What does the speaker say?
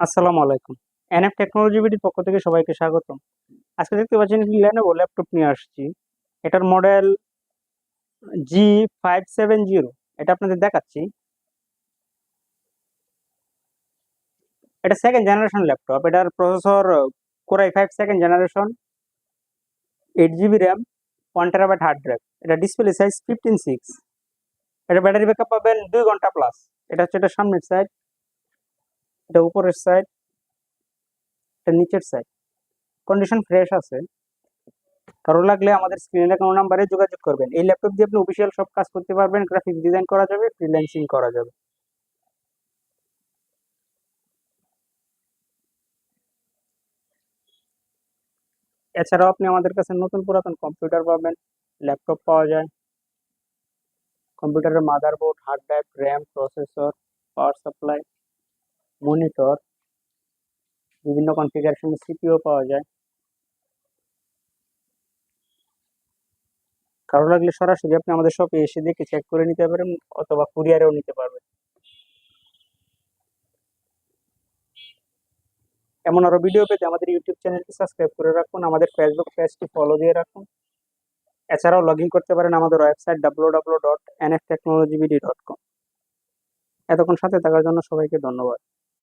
আসসালামু আলাইকুম। NF technology বিডির পক্ষ থেকে সবাইকে স্বাগতম। আজকে দেখতে পাচ্ছেন একটি ল্যানোভো ল্যাপটপ নিয়ে আসছি। এটার model G five seven zero এটা আপনাদের দেখাচ্ছি। এটা সেকেন্ড জেনারেশন ল্যাপটপ এটার processor core i five second generation eight GB RAM one terabyte hard drive এটা ডিসপ্লে সাইজ ফিফটিন সিক্স এটা ব্যাটারি ব্যাকআপ পাবেন দুই ঘণ্টা প্লাস এটা হচ্ছে এটা সামনের সাইড এটা উপরের সাইড এটা নিচের সাইড কন্ডিশন ফ্রেশ আছে। কারও লাগলে আমাদের স্ক্রিনে দেখানো নাম্বারে যোগাযোগ করবেন। এই ল্যাপটপ দিয়ে আপনি অফিসিয়াল সব কাজ করতে পারবেন গ্রাফিক ডিজাইন করা যাবে ফ্রিল্যান্সিং করা যাবে। এছাড়াও আপনি আমাদের কাছে নতুন পুরাতন কম্পিউটার পাবেন ল্যাপটপ পাওয়া যায়। কম্পিউটারের motherboard hard drive RAM processor power supply monitor বিভিন্ন কনফিগারেশনের সিপিও পাওয়া যায়। কারও লাগলে সরাসরি আপনি আমাদের শপে এসে দেখে চেক করে নিতে পারেন অথবা কুরিয়ারেও নিতে পারবেন। এমন আরও ভিডিও পেতে আমাদের ইউটিউব চ্যানেলটি সাবস্ক্রাইব করে রাখুন, আমাদের ফেসবুক পেজটি ফলো দিয়ে রাখুন। এছাড়াও লগ করতে পারেন আমাদের website W W dot N F technology dot com এতক্ষণ সাথে থাকার জন্য সবাইকে ধন্যবাদ।